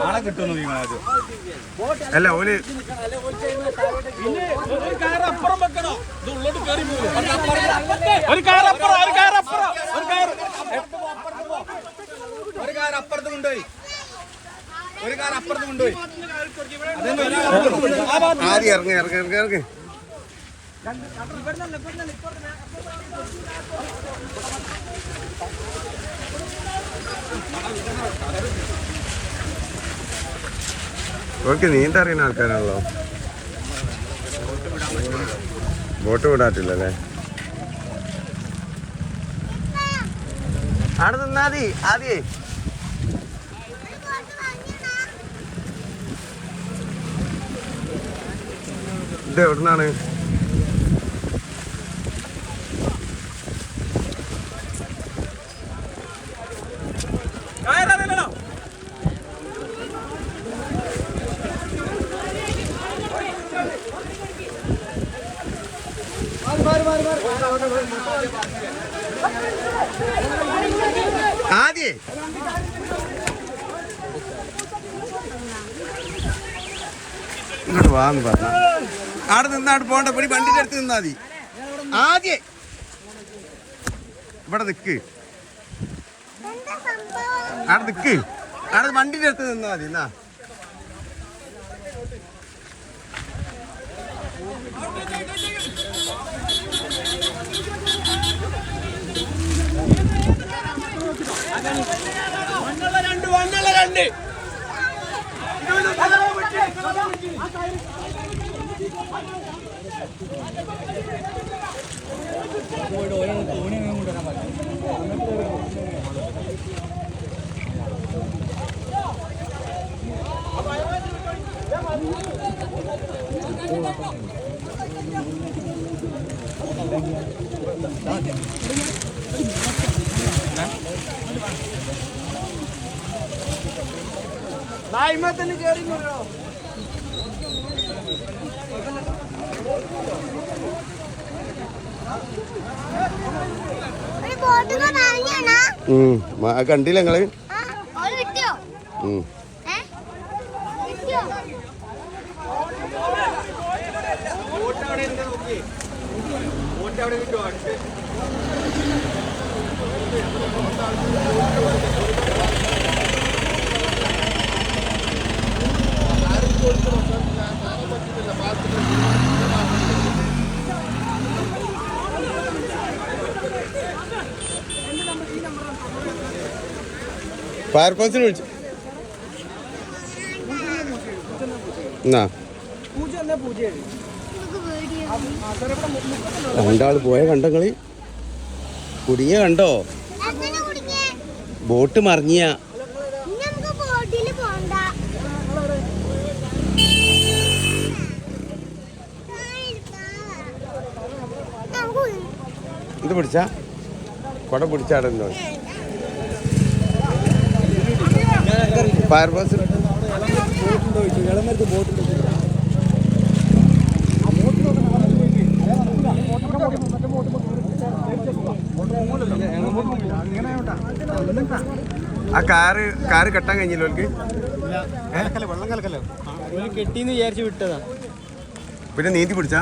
ആളെ കിട്ടുന്നു ആദ്യം അല്ല ഓൽ ഒരു കാറപ്പുറം ഒരു കാറപ്പുറം ഒരു കാർ ഒരു കാർ അപ്പുറത്ത് കൊണ്ടുപോയി. ഒരു കാർ അപ്പുറത്ത് കൊണ്ടുപോയി? ആദ്യം ഇറങ്ങി ഇറങ്ങി ഇറങ്ങി ഇറങ്ങി. ഓർക്ക് നീന്ത അറിയുന്ന ആൾക്കാരാണല്ലോ. ബോട്ട് വിടാറ്റില്ലല്ലേ അവിടെ നിന്നാ മതി ആദ്യേ. ഇത് എവിടുന്നാണ്? ആദ്യേ. ഇങ്ങോട്ട് വാന്ന് പറഞ്ഞ. അവിടെ നിന്നാട് പോണ്ട പണി വണ്ടിന്റെ അടുത്ത് നിന്നാ മതി. ആദ്യേ. ഇവിടെ നിക്ക്. ആടെ നിക്ക്. ആടെ വണ്ടിന്റെ അടുത്ത് നിന്നാ മതി എന്നാ? పెట్టండి Thank you. നായ്മത്തന്നെ കണ്ടില്ല വോട്ട് അവിടെ കിട്ടുമോ ഫയർഫോഴ്സിനെ വിളിച്ചു. എന്നാ രണ്ടാൾ പോയ കണ്ടങ്ങളി. കുടുങ്ങിയ കണ്ടോ? ബോട്ട് മറിഞ്ഞിയ. ഇത് പിടിച്ചാ? കൊട പിടിച്ചാടല്ലോ ഫയർഫോഴ്സ് ആ കാറ് കാറ് കെട്ടാൻ കഴിഞ്ഞില്ല വെള്ളം കലക്കല്ലോ കെട്ടിന്ന് വിചാരിച്ച് വിട്ടതാ പിന്നെ നീന്തി പിടിച്ചാ